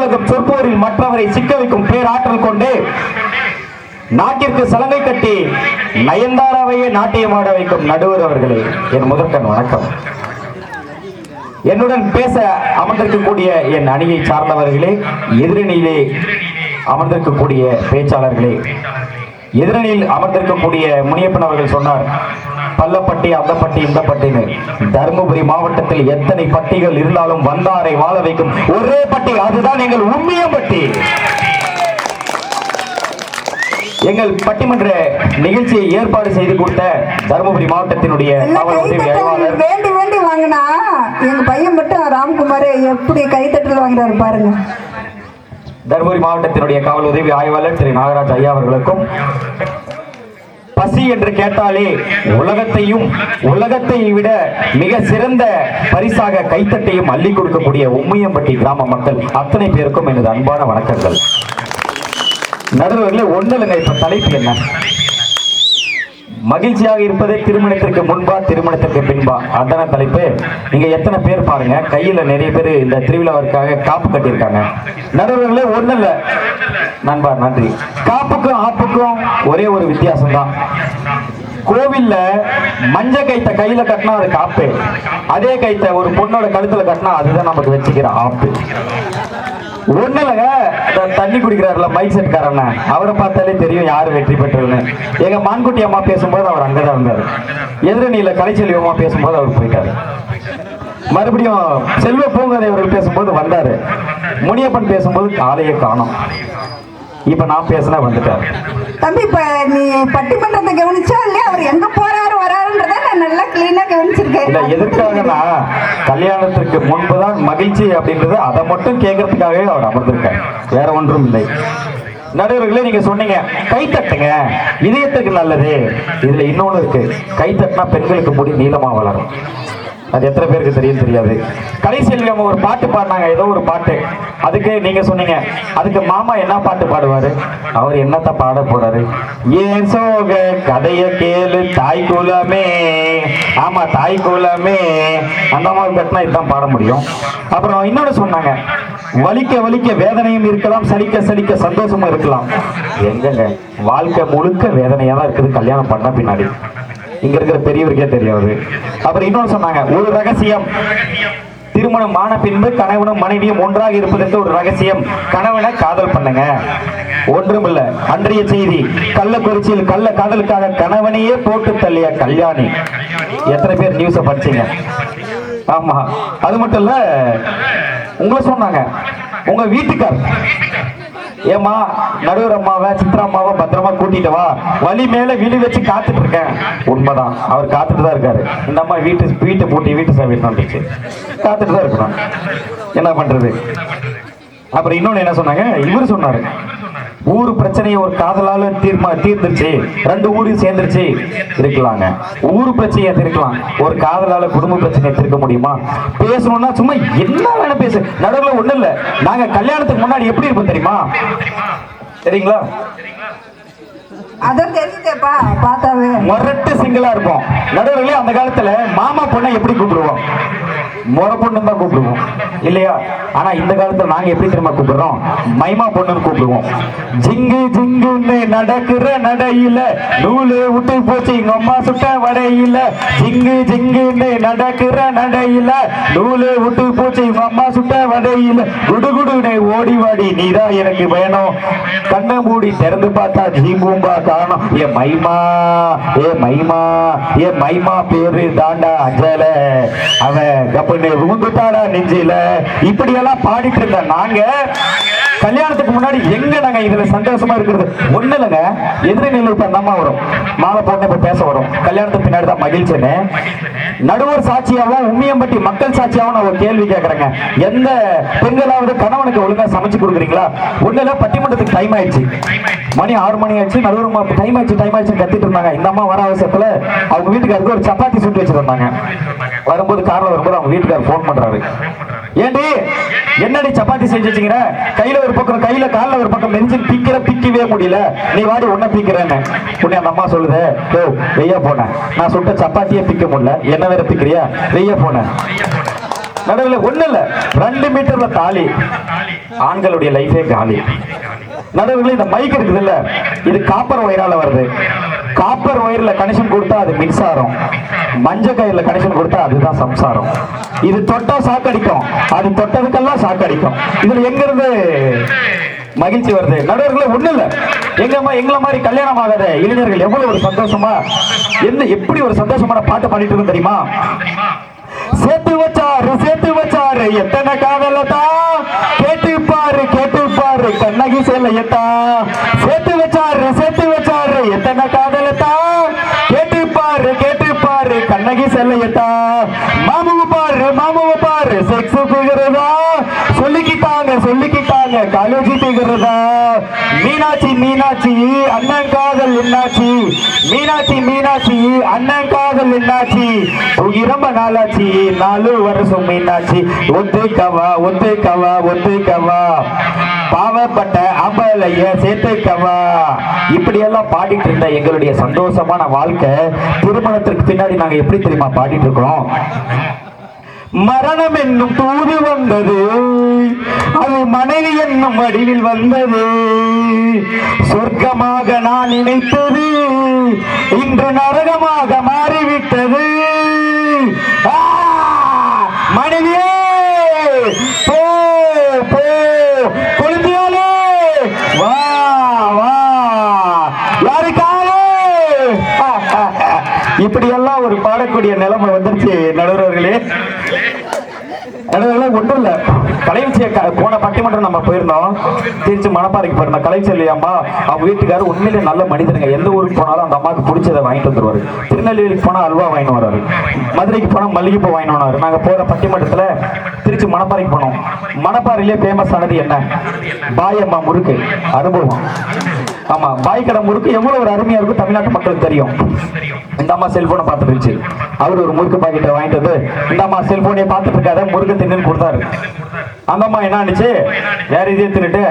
சொல்லுலகம் சொற்போரில் மற்றவரை சிக்க வைக்கும் பேராற்றல் கொண்டு நாட்டிற்கு சலங்கை கட்டி நயன்தாராவையே நாட்டியமாட வைக்கும் நடுவர் அவர்களே என் முதற்கண் வணக்கம். என்னுடன் பேச அமர்ந்திருக்கக்கூடிய என் அணியை சார்ந்தவர்களே எதிரணியிலே அமர்ந்திருக்கக்கூடிய பேச்சாளர்களே எதிரணியில் அமர்ந்திருக்கக்கூடிய முனியப்பன் அவர்கள் சொன்னார் பள்ளப்பட்டி அந்த பட்டி இந்த பட்டின்னு தருமபுரி மாவட்டத்தில் எத்தனை பட்டிகள் இருந்தாலும் வந்தாரை வாழ வைக்கும் ஒரே பட்டி. அதுதான் எங்கள் உண்மையம்பட்டி எங்கள் பட்டிமன்ற நிகழ்ச்சியை ஏற்பாடு செய்து கொடுத்த தருமபுரி மாவட்டத்தினுடைய காவல் உதவி ஆய்வாளர் வேண்டி வேண்டி வாங்கினா எங்க பையன் மட்டும் ராம்குமார் எப்படி கைத்தட்டல் வாங்குறாரு பாருங்க. தருமபுரி மாவட்டத்தினுடைய காவல் உதவி ஆய்வாளர் திரு நாகராஜ் ஐயா அவர்களுக்கும் பசி என்று கேட்டாலே உலகத்தையும் உலகத்தை விட மிக சிறந்த பரிசாக கைத்தட்டையும் அள்ளி கொடுக்கக்கூடிய உம்மையம்பட்டி கிராம மக்கள் அத்தனை பேருக்கும் எனது அன்பான வணக்கங்கள். நடுவர்களே ஒண்ணு இப்ப தலைப்பு என்ன? மகிழ்ச்சியாக இருப்பது திருமணத்திற்கு முன்பா திருமணத்திற்கு பின்பா. அதான தலைப்பு. நீங்க எத்தனை பேர் பாருங்க. கையில நிறைய பேர் இந்த திருவிழாவிற்காக காப்பு கட்டியிருக்காங்க. நடுவர்களே ஒண்ணு இல்ல நண்பா நன்றி. காப்புக்கும் ஆப்புக்கும் ஒரே ஒரு வித்தியாசம் தான் கோவில்ல மஞ்ச கைத்த கையில கட்டினா அது காப்பு. அதே கைத்த ஒரு பொண்ணோட கழுத்துல கட்டினா அதுதான் நமக்கு வச்சுக்கிற ஆப்பு. ஒண்ணு இல்லைங்க தண்ணி குடிக்கிறாருல மைக் செட்காரண்ண அவரை பார்த்தாலே தெரியும் யார் வெற்றி பெற்றதுன்னு. எங்க மான்குட்டி அம்மா பேசும்போது அவர் அங்கதான் இருந்தார். எதிரணியில கலைச்செல்வி அம்மா பேசும்போது அவர் போயிட்டாரு. மறுபடியும் செல்வ பூங்கதை அவர்கள் பேசும்போது வந்தாரு. முனியப்பன் பேசும்போது காலையே காணும். இப்ப நான் பேசினா வந்துட்டாரு. தம்பி இப்ப நீ பட்டிமன்றத்தை கவனிச்சா இல்லையா? அவர் எங்க போறாரு வராருன்றத நான் நல்லா கிளீனா கவனிச்சிருக்கேன் இல்ல எதற்காகனா கல்யாணத்திற்கு முன்புதான் மகிழ்ச்சி அப்படின்றது அதை மட்டும் கேட்கறதுக்காகவே அவர் அமர்ந்திருக்கார். வேற ஒன்றும் இல்லை. நடுவர்களே நீங்க சொன்னீங்க கை தட்டுங்க. இதயத்துக்கு நல்லது. இதுல இன்னொன்னு இருக்கு. கை தட்டினா பெண்களுக்கு முடி நீளமா வளரும். அது எத்தனை பேருக்கு தெரியும் தெரியாது. கடைசியில் நம்ம ஒரு பாட்டு பாடினாங்க ஏதோ ஒரு பாட்டு. அதுக்கு நீங்க சொன்னீங்க அதுக்கு மாமா என்ன பாட்டு பாடுவாரு? அவர் என்னத்த பாட போறாரு? ஏன் சோக கதைய கேளு தாய் குலமே. ஆமா தாய் குலமே. அந்த மாதிரி கட்டினா இதுதான் பாட முடியும். அப்புறம் இன்னொன்று சொன்னாங்க வலிக்க வலிக்க வேதனையும் இருக்கலாம் சலிக்க சலிக்க சந்தோஷமும் இருக்கலாம். எங்கங்க? வாழ்க்கை முழுக்க வேதனையா தான் இருக்குது கல்யாணம் பண்ண பின்னாடி. இங்க இருக்கிற பெரியவருக்கே தெரியாது அப்புறம் இன்னொன்று சொன்னாங்க ஒரு ரகசியம். திருமணம் ஆன பின்பு கணவனும் மனைவியும் ஒன்றாக இருப்பதற்கு ஒரு ரகசியம். கணவனை காதல் பண்ணுங்க. ஒன்றுமில்ல. அன்றைய செய்தி கள்ளக்குறிச்சியில் கள்ள காதலுக்காக கணவனையே போட்டு தள்ளிய கல்யாணி. எத்தனை பேர் நியூஸ படிச்சீங்க? ஆமா. அது மட்டும் இல்ல உங்களை சொன்னாங்க. உங்க வீட்டுக்கார். ஏமா நடுவர் அம்மாவை சித்ரா அம்மாவை பத்திரமா கூட்டிட்டு வா. வழி மேல விழி வச்சு காத்துட்டு இருக்கேன். உண்மைதான். அவர் காத்துட்டு தான் இருக்காரு. இந்த அம்மா வீட்டு வீட்டை பூட்டி வீட்டு சாவி வந்துச்சு காத்துட்டு தான் இருக்கணும். என்ன பண்றது? அப்புறம் இன்னொன்னு என்ன சொன்னாங்க? இவர் சொன்னாரு. ஊர் பிரச்சனையை ஒரு காதலால தீர்மா தீர்ந்துருச்சு ரெண்டு ஊரும் சேர்ந்துருச்சு. இருக்கலாங்க ஊர் பிரச்சனையை தீர்க்கலாம். ஒரு காதலால குடும்ப பிரச்சனையை தீர்க்க முடியுமா? பேசணும்னா சும்மா என்ன வேணா பேசு. நடுவில் ஒண்ணும் இல்ல. நாங்க கல்யாணத்துக்கு முன்னாடி எப்படி இருப்போம் தெரியுமா? சரிங்களா? அதான் தெரியுதேப்பா பார்த்தாவே. முரட்டு சிங்கிளா இருப்போம். நடுவில் அந்த காலத்துல மாமா பொண்ணை எப்படி கூப்பிடுவோம்? முறை பொண்ணு தான் கூப்பிடுவோம். இல்லையா? ஆனா இந்த காலத்துல நாங்க எப்படி தெரியுமா கூப்பிடுறோம்? மைமா பொண்ணுன்னு கூப்பிடுவோம். ஜிங்கு ஜிங்குன்னு நடக்கிற நடையில நூலு விட்டு போச்சு. எங்க அம்மா சுட்ட வடையில ஜிங்கு ஜிங்குன்னு நடக்கிற நடையில நூலு விட்டு போச்சு. எங்க அம்மா சுட்ட வடையில குடுகுடுனே ஓடி வாடி நீதான் எனக்கு வேணும். கண்ணை மூடி திறந்து பார்த்தா ஜிங்கும்பா காணும். ஏ மைமா ஏ மைமா ஏ மைமா பேரு தாண்டா அஞ்சல. அவன் கப்புன்னு விழுந்துட்டாடா நெஞ்சில? இப்படி எல்லாம் பாடிட்டு இருந்த நாங்க கல்யாணத்துக்கு முன்னாடி எங்க நாங்க இதுல சந்தோஷமா இருக்கிறது? ஒண்ணு இல்லைங்க. எதிரி இப்ப அந்த அம்மா வரும். மாலை போட்டு இப்ப பேச வரும். கல்யாணத்துக்கு பின்னாடி தான் மகிழ்ச்சின்னு. நடுவர் சாட்சியாவும் உண்மையம்பட்டி மக்கள் சாட்சியாவும் நான் ஒரு கேள்வி கேட்கறேங்க எந்த பெண்களாவது கணவனுக்கு ஒழுங்கா சமைச்சு கொடுக்குறீங்களா? ஒண்ணு இல்ல பட்டிமன்றத்துக்கு டைம் ஆயிடுச்சு. மணி ஆறு மணி ஆயிடுச்சு. நடுவர் டைம் ஆயிடுச்சு டைம் ஆயிடுச்சு கத்திட்டு இருந்தாங்க. இந்த அம்மா வர அவசரத்துல அவங்க வீட்டுக்காருக்கு ஒரு சப்பாத்தி சுட்டு வச்சிருந்தாங்க வரும்போது கார்ல வரும்போது அவங்க வீட்டுக்காரர் ஃபோன் பண்றாரு. ஏண்டி? என்னடி சப்பாத்தி செஞ்சு வச்சுக்கிற? கையில ஒரு பக்கம் கையில காலில் ஒரு பக்கம் நெஞ்சு பிக்கிற பிக்கவே முடியல. நீ வாடி உன்ன பிக்கிறேன்னு. உடனே அந்த அம்மா சொல்லுது ஓ வெய்யா போனேன் நான் சுட்ட சப்பாத்தியே பிக்க முடியல. என்ன வேற பிக்கிறியா? வெய்யா போனேன் நடுவில் ஒண்ணு இல்ல. ரெண்டு மீட்டர்ல தாலி. ஆண்களுடைய லைஃபே காலி. நடுவில் இந்த மைக் இருக்குது இல்ல இது காப்பர் ஒயரால வருது. காப்பர் ஒயர்ல கனெக்ஷன் கொடுத்தா அது மின்சாரம். மஞ்ச கயிறுல கனெக்ஷன் கொடுத்தா அதுதான் சம்சாரம். இது தொட்டா சாக்கடிக்கும். அது தொட்டதுக்கெல்லாம் சாக்கடிக்கும். இதுல எங்க இருந்து மகிழ்ச்சி வருது? நடுவர்களே ஒண்ணு இல்ல. எங்கம்மா எங்களை மாதிரி கல்யாணம் ஆகாத இளைஞர்கள் எவ்வளவு ஒரு சந்தோஷமா? என்ன எப்படி ஒரு சந்தோஷமான பாட்டு பாடிட்டு இருக்கும் தெரியுமா? சேர்த்து வச்சாரு சேர்த்து வச்சாரு எத்தனை காதலதா கேட்டு பாரு கேட்டு பாரு கண்ணகி செல்லையத்தா சேர்த்து வச்சாரு எத்தனை காதலத்தா? கேட்டு பாரு கேட்டு பாரு கண்ணகி செல்லையத்தா. மாமுவு பாரு மாமுவு பாரு செக்ஸ் பிகிறதா சொல்லிக்கிட்டாங்க சொல்லிக்கிட்டாங்க காலேஜி பிகிறதா மீனாட்சி மீனாட்சி அண்ணன் காதல் என்னாச்சு? மீனாட்சி மீனாட்சி அண்ணன் காதல் என்னாச்சி? தூங்கி ரொம்ப நாளாச்சி நாலு வருஷம் மீனாட்சி. ஒத்து கவா ஒத்து கவா ஒத்து கவா பாவப்பட்ட அம்பலைய சேர்த்துக்கவா? இப்படி எல்லாம் பாடிட்டு இருந்த எங்களுடைய சந்தோஷமான வாழ்க்கை திருமணத்திற்கு பின்னாடி நாங்க எப்படி தெரியுமா பாடிட்டு இருக்கிறோம்? மரணம் என்னும் தூது வந்தது. அது மனைவி என்னும் வடிவில் வந்தது. சொர்க்கமாக நான் நினைத்தது. இன்று நரகமாக மாறிவிட்டது. மனைவியே! இப்படியெல்லாம் ஒரு பாடக்கூடிய நிலைமை வந்துருச்சு நடுவர்களே. நடுவர்களே ஒன்றும் இல்ல. கலைவிச்சிய போன பட்டிமன்றம் நம்ம போயிருந்தோம். திருச்சி மணப்பாறைக்கு போயிருந்தோம். கலைச்செல்வி அம்மா அவங்க வீட்டுக்காரர் உண்மையிலே நல்ல மனிதருங்க. எந்த ஊருக்கு போனாலும் அந்த அம்மாவுக்கு பிடிச்சதை வாங்கிட்டு வந்துருவாரு. திருநெல்வேலிக்கு போனா அல்வா வாங்கிட்டு வராரு. மதுரைக்கு போனா மல்லிகைப்பூ வாங்கிட்டு வராரு. நாங்க போற பட்டிமன்றத்துல திருச்சி மணப்பாறைக்கு போனோம். மணப்பாறையிலே ஃபேமஸ் ஆனது என்ன? பாயம்மா முறுக்கு. அனுபவம். ஆமா பாய் கடை முறுக்கு எவ்வளவு ஒரு அருமையா இருக்கும் தமிழ்நாட்டு மக்களுக்கு தெரியும். இந்த அம்மா செல்போனை பார்த்துட்டு இருந்துச்சு. அவர் ஒரு முறுக்கு பாக்கெட்டை வாங்கிட்டு வந்து இந்த அம்மா செல்போனே பார்த்துட்டு இருக்காத முறுக்கு தின்னு கொடுத்தாரு. அந்த அம்மா என்ன ஆனிச்சு வேற இதே தின்னுட்டு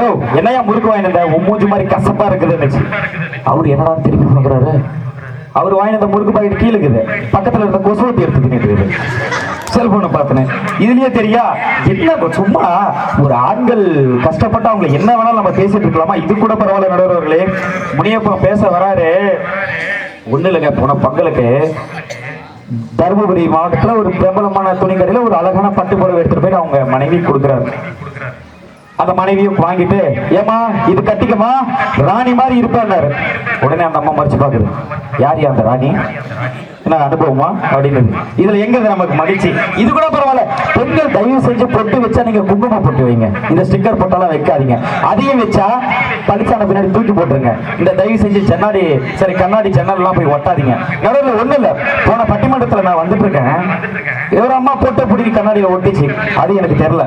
ஓ என்னையா முறுக்கு வாங்கிட்டு வந்த? மூஞ்சி மாதிரி கசப்பா இருக்குதுன்னுச்சு அவர் என்னடா திருப்பி சொல்றாரு அவர் வாங்கின அந்த முறுக்கு பாக்கெட் கீழே இருக்குது. பக்கத்துல இருந்த கொசுவத்தி எடுத்து தின்னுட்டு இருக்குது. செல்போனை பார்த்தேன் இதுலயே தெரியா என்ன சும்மா ஒரு ஆண்கள் கஷ்டப்பட்டு அவங்க என்ன வேணாலும் நம்ம பேசிட்டு இருக்கலாமா? இது கூட பரவாயில்ல நடுவர்களே முனியப்பா பேச வராரு. ஒண்ணு இல்லைங்க போன பங்களுக்கு தருமபுரி மாவட்டத்துல ஒரு பிரபலமான துணிக்கடையில் ஒரு அழகான பட்டு புடவை எடுத்துட்டு போய் அவங்க மனைவி கொடுக்குறாரு. அந்த மனைவியும் வாங்கிட்டு ஏமா இது கட்டிக்கமா ராணி மாதிரி இருப்பாரு. உடனே அந்த அம்மா மறைச்சு பாக்குது யார் அந்த ராணி? என்ன அனுப்புவோமா அப்படின்னு. இதுல எங்க இது நமக்கு மகிழ்ச்சி? இது கூட பரவாயில்ல. பெண்கள் தயவு செஞ்சு பொட்டு வச்சா நீங்க குங்குமம் பொட்டு வைங்க. இந்த ஸ்டிக்கர் போட்டாலாம் வைக்காதீங்க. அதையும் வச்சா பளிச்சான பின்னாடி தூக்கி போட்டுருங்க. இந்த தயவு செஞ்சு சென்னாடி சரி கண்ணாடி ஜன்னல் எல்லாம் போய் ஒட்டாதீங்க. நடுவில் ஒண்ணு இல்ல. போன பட்டிமன்றத்துல நான் வந்துட்டு இருக்கேன் இவர் அம்மா போட்ட பிடிக்கி கண்ணாடியில ஒட்டிச்சு. அது எனக்கு தெரியல.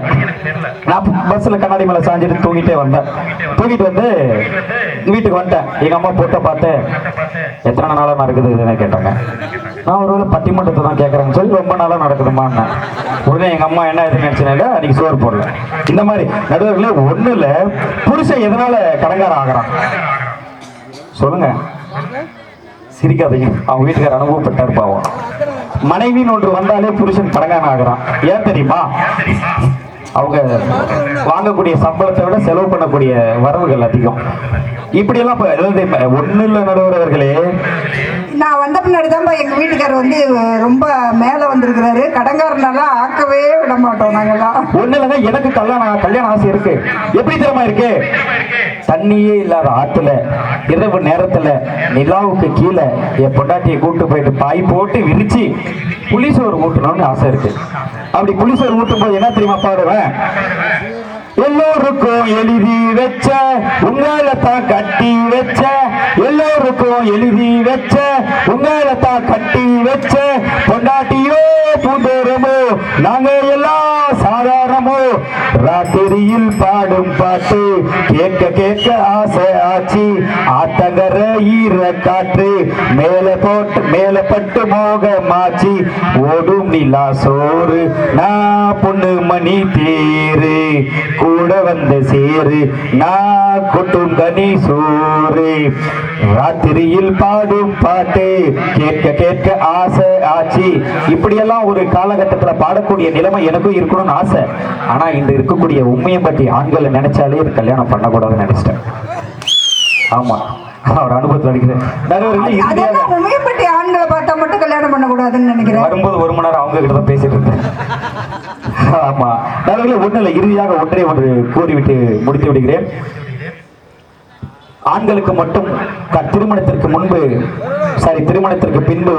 நான் பஸ்ல கண்ணாடி மேல சாஞ்சிட்டு தூங்கிட்டே வந்தேன். தூங்கிட்டு வந்து வீட்டுக்கு வந்துட்டேன். எங்க அம்மா போட்ட பார்த்து எத்தனை நாளா இருக்குது? இதுன்னு கேட்டாங்க. நான் ஒருவேளை பட்டிமன்றத்தை தான் கேட்குறேன்னு சொல்லி ரொம்ப நாளாக நடக்குதுமான்னு உடனே எங்கள் அம்மா என்ன இது நினைச்சுனாங்க அன்றைக்கி சோறு போடல. இந்த மாதிரி நடுவர்களே ஒன்றில் புருஷன் எதனால் கடங்காரம் ஆகிறான்? சொல்லுங்க. சிரிக்காதீங்க. அவங்க வீட்டுக்கார அனுபவப்பட்டார் பாவம். மனைவின்னு ஒன்று வந்தாலே புருஷன் கடங்காரம் ஆகிறான். ஏன் தெரியுமா? அவங்க வாங்கக்கூடிய சம்பளத்தை விட செலவு பண்ணக்கூடிய வரவுகள் அதிகம். இப்படியெல்லாம் இப்போ அதாவது நடுவர்களே நான் வந்த பின்னாடி தான்ப்பா எங்கள் வீட்டுக்காரர் வந்து ரொம்ப மேலே வந்திருக்கிறாரு. கடங்காரனாலாம் ஆக்கவே விட மாட்டோம் நாங்கள்லாம் ஒண்ணு இல்லைங்க எனக்கு கல்யாணம் கல்யாணம் ஆசை இருக்கு. எப்படி தெரியுமா இருக்கு? தண்ணியே இல்லாத ஆற்றுல இரவு நேரத்தில் நிலாவுக்கு கீழே என் பொண்டாட்டியை கூட்டு போயிட்டு பாய் போட்டு விரிச்சு புளிசோறு ஊட்டணும்னு ஆசை இருக்கு. அப்படி புளிசோறு ஊட்டும் போது என்ன தெரியுமா பாடுவேன்? எல்லோருக்கும் எழுதி வச்ச உங்களை தான் கட்டி வச்ச எல்லோருக்கும் எழுதி வச்ச உங்களை தான் கட்டி வச்ச பொண்டாட்டியோ பூந்தோரமோ நாங்க எல்லாம் சாதாரணமோ. ராத்திரியில் பாடும் பாட்டு கேட்க கேட்க ஆசை ஆச்சு ஆத்தங்க ஈர காற்று மேல போட்டு மேல பட்டு மோகமாச்சி ஓடும் நிலா சோறு. நான் பொண்ணு மணி தேரு கூட வந்த சேரு. நான் கொட்டும் கனி சோறு. ராத்திரியில் பாடும் பாட்டு கேட்க கேட்க ஆசை ஆச்சு. இப்படியெல்லாம் ஒரு காலகட்டத்தில் பாடக்கூடிய நிலைமை எனக்கும் இருக்கணும்னு ஆசை. ஆனால் இந்த இருக்கக்கூடிய உண்மையை பற்றி ஆண்களை நினைச்சாலே கல்யாணம் பண்ணக்கூடாதுன்னு நினைச்சிட்டேன். ஆமாம் அவர் அனுபவத்தில் அதெல்லாம் உமையப்பட்டி ஆண்களை பார்த்தா மட்டும் கல்யாணம் பண்ணக்கூடாதுன்னு நினைக்கிறேன். வரும்போது ஒரு மணி நேரம் அவங்க கிட்ட தான் பேசிட்டு இருந்தேன். ஆமா. நடுவர்களே ஒண்ணு இல்லை இறுதியாக ஒன்றே ஒன்று கூறிவிட்டு முடித்து விடுகிறேன். ஆண்களுக்கு மட்டும் திருமணத்திற்கு முன்பு சாரி திருமணத்திற்கு பின்பு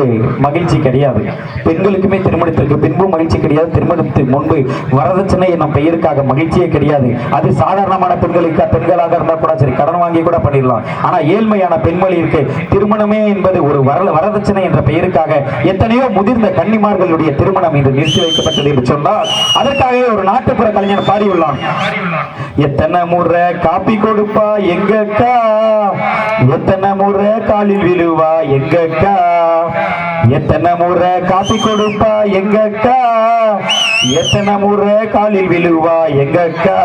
மகிழ்ச்சி கிடையாது. பெண்களுக்குமே திருமணத்திற்கு பின்பு மகிழ்ச்சி கிடையாது. திருமணத்துக்கு முன்பு வரதட்சணை என்ற பெயருக்காக மகிழ்ச்சியே கிடையாது. அது சாதாரணமான பெண்களுக்கு பெண்களாக இருந்தால் கூட சரி கடன் வாங்கி கூட பண்ணிடலாம். ஆனா ஏழ்மையான பெண்மணிக்கு திருமணமே என்பது ஒரு வர வரதட்சணை என்ற பெயருக்காக எத்தனையோ முதிர்ந்த கன்னிமார்களுடைய திருமணம் இன்று நிறுத்தி வைக்கப்பட்டது என்று சொன்னால் அதற்காகவே ஒரு நாட்டுப்புற கலைஞர் பாடியுள்ளான் எத்தனை முறை காப்பி கொடுப்பா எங்கக்கா? எத்தனை முறை காலில் விழுவா எங்கக்கா எத்தனை முறை காப்பி கொடுப்பா எங்கக்கா? எத்தனை முறை காலில் விழுவா எங்கக்கா?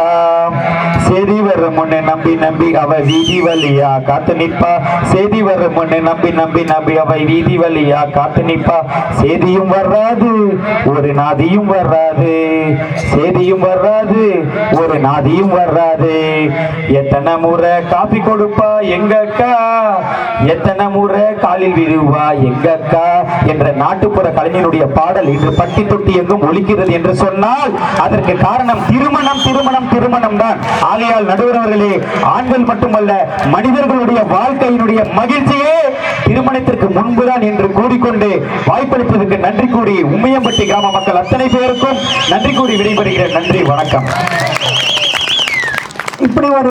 சரி வர முன்ன நம்பி நம்பி அவ வீதி வழியா காத்து நிற்பா. செய்தி வர முன்ன நம்பி நம்பி நம்பி அவ வீதி வழியா காத்து நிற்பா. செய்தியும் வராது ஒரு நாதியும் வராது. செய்தியும் வராது ஒரு நாதியும் வராது. எத்தனை முறை காப்பி கொடுப்பா எங்கக்கா? எத்தனை முறை காலில் விழுவா எங்கக்கா? என்ற நாட்டுப்புற கலைஞனுடைய பாடல் இன்று பட்டி தொட்டி எங்கும் ஒலிக்கிறது என்று சொன்னால் அதற்கு காரணம் திருமணம் திருமணம் திருமணம் தான். ஆகையால் நடுவர் அவர்களே ஆண்கள் மட்டுமல்ல மனிதர்களுடைய வாழ்க்கையினுடைய மகிழ்ச்சியே திருமணத்திற்கு முன்புதான் என்று கூறிக்கொண்டு வாய்ப்பளிப்பதற்கு நன்றி கூறி உம்மையம்பட்டி கிராம மக்கள் அத்தனை பேருக்கும் நன்றி கூறி விடைபெறுகிறேன். நன்றி வணக்கம். இப்படி ஒரு